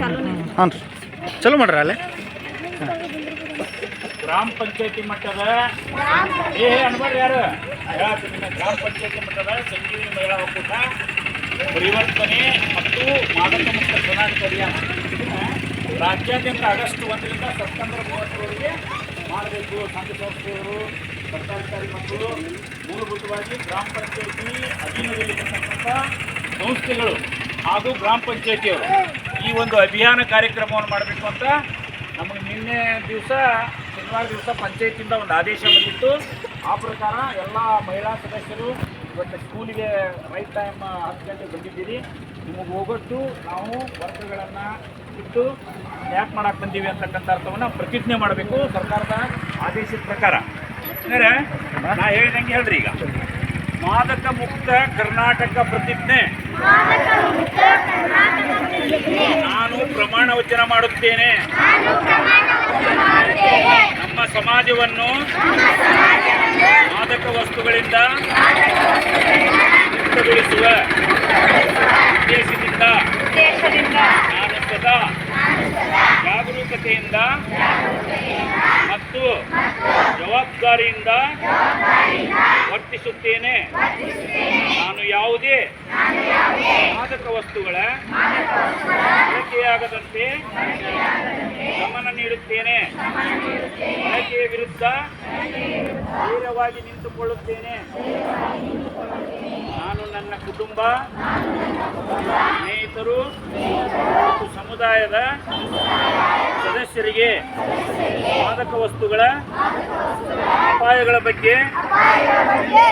ಹಾಂ ರೀ. ಚಲೋ ಮಾಡ್ರಿ ಅಲ್ಲೇ. ಗ್ರಾಮ ಪಂಚಾಯತಿ ಮಟ್ಟದ ಏ ಯಾರು. ಗ್ರಾಮ ಪಂಚಾಯತಿ ಮಟ್ಟದ ಸಂಜೀವಿನಿ ಮಹಿಳಾ ಒಕ್ಕೂಟ. ಪರಿವರ್ತನೆ ಮತ್ತು ಮಾದಕ ಮುಕ್ತ ಪ್ರಣಾಳಿಕೆ ಅಭಿಯಾನ ರಾಜ್ಯಾದ್ಯಂತ ಆಗಸ್ಟ್ ಒಂದರಿಂದ ಸೆಪ್ಟೆಂಬರ್ ಮೂವತ್ತರವರೆಗೆ ಮಾಡಬೇಕು. ಸಂಘ ಸಂಸ್ಥೆಯವರು ಸರ್ಕಾರಿ ಮಕ್ಕಳು, ಮೂಲಭೂತವಾಗಿ ಗ್ರಾಮ ಪಂಚಾಯತಿ ಅಧೀನದಲ್ಲಿರ್ತಕ್ಕಂಥ ಸಂಸ್ಥೆಗಳು ಹಾಗೂ ಗ್ರಾಮ ಪಂಚಾಯತಿಯವರು. ಈ ಒಂದು ಅಭಿಯಾನ ಕಾರ್ಯಕ್ರಮವನ್ನು ಮಾಡಬೇಕು ಅಂತ ನಮಗೆ ನಿನ್ನೆ ದಿವಸ, ಶನಿವಾರ ದಿವಸ ಪಂಚಾಯತಿಯಿಂದ ಒಂದು ಆದೇಶ ಬಂದಿತ್ತು. ಆ ಪ್ರಕಾರ ಎಲ್ಲ ಮಹಿಳಾ ಸದಸ್ಯರು ಇವತ್ತು ಸ್ಕೂಲಿಗೆ ರೈಟ್ ಟೈಮ್ ಹತ್ತು ಗಂಟೆಗೆ ಬಂದಿದ್ದೀರಿ. ನಿಮಗೆ ಹೋಗೊಟ್ಟು ನಾವು ವರ್ಕ್ಗಳನ್ನು ಇಟ್ಟು ಯಾಕೆ ಮಾಡಕ್ಕೆ ಬಂದೀವಿ ಅಂತಕ್ಕಂಥ ಅರ್ಥವನ್ನು ಪ್ರತಿಜ್ಞೆ ಮಾಡಬೇಕು ಸರ್ಕಾರದ ಆದೇಶದ ಪ್ರಕಾರ. ಅಂದರೆ ನಾನು ಹೇಳಿದಂಗೆ ಹೇಳ್ರಿ ಈಗ. ಮಾದಕ ಮುಕ್ತ ಕರ್ನಾಟಕ ಪ್ರತಿಜ್ಞೆ. ನಾನು ಪ್ರಮಾಣ ವಚನ ಮಾಡುತ್ತೇನೆ. ನಮ್ಮ ಸಮಾಜವನ್ನು ಮಾದಕ ವಸ್ತುಗಳಿಂದ ಮುಕ್ತಗೊಳಿಸುವ ಉದ್ದೇಶದಿಂದ ನಾನು ಸದಾ ಜಾಗರೂಕತೆಯಿಂದ ಮತ್ತು ಜವಾಬ್ದಾರಿಯಿಂದ ವರ್ತಿಸುತ್ತೇನೆ. ನಾನು ಯಾವುದೇ ಮಾದಕ ವಸ್ತುಗಳ ಬಳಕೆಯಾಗದಂತೆ ಗಮನ ನೀಡುತ್ತೇನೆ. ಬಳಕೆಯ ವಿರುದ್ಧ ಧೈರ್ಯವಾಗಿ ನಿಂತುಕೊಳ್ಳುತ್ತೇನೆ. ನಾನು ನನ್ನ ಕುಟುಂಬ, ಸ್ನೇಹಿತರು ಮತ್ತು ಸಮುದಾಯದ ಸದಸ್ಯರಿಗೆ ಮಾದಕ ವಸ್ತುಗಳ ಅಪಾಯಗಳ ಬಗ್ಗೆ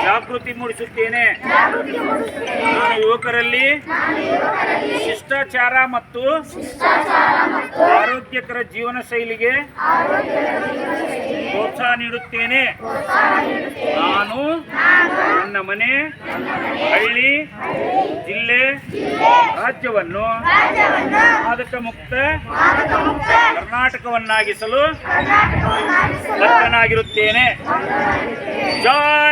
ಜಾಗೃತಿ ಮೂಡಿಸುತ್ತೇನೆ. ನಾನು ಯುವಕರಲ್ಲಿ ಶಿಷ್ಟಾಚಾರ ಮತ್ತು ಆರೋಗ್ಯಕರ ಜೀವನ ಶೈಲಿಗೆ ಪ್ರೋತ್ಸಾಹ ನೀಡುತ್ತೇನೆ. ನಾನು ನನ್ನ ಮನೆ ಹಳ್ಳಿ ಜಿಲ್ಲೆ ರಾಜ್ಯವನ್ನು ಮಾದಕ ಮುಕ್ತ ಕರ್ನಾಟಕವನ್ನಾಗಿಸಲು ಬದ್ಧನಾಗಿರುತ್ತೇನೆ ಜೈ ಹಿಂದ್